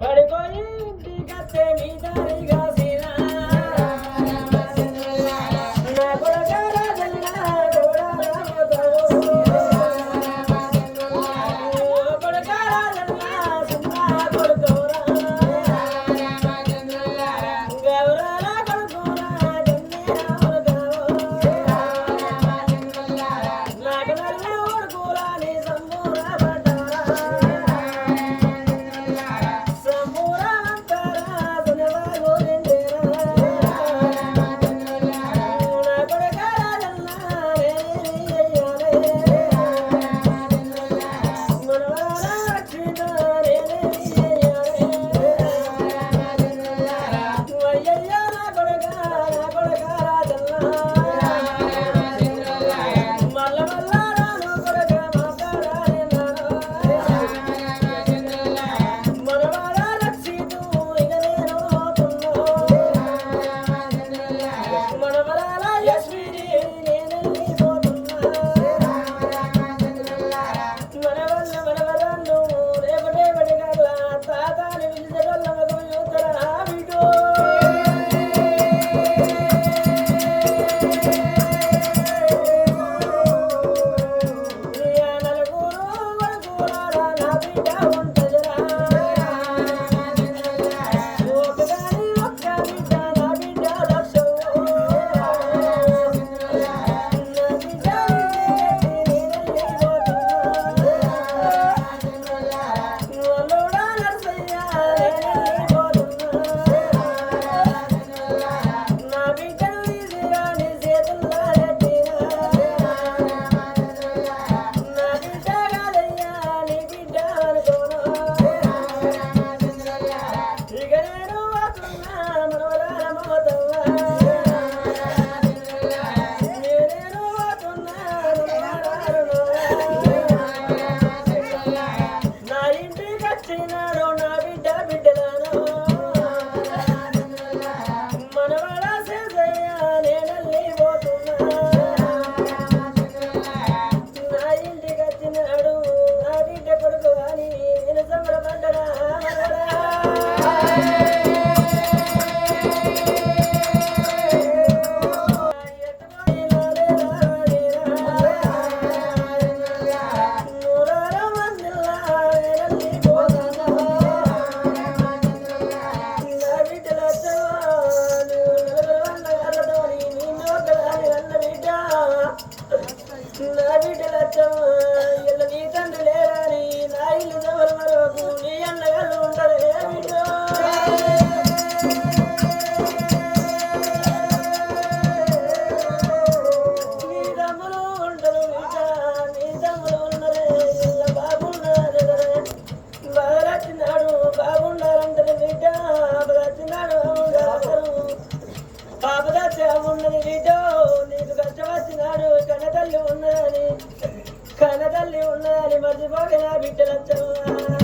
పడిపోయింది కత్తే మీద ఉన్నది నీతో నీకు కష్టం వచ్చినాడు ఉన్నదని. కన్నతల్లి ఉన్నదని మర్చిపోక నా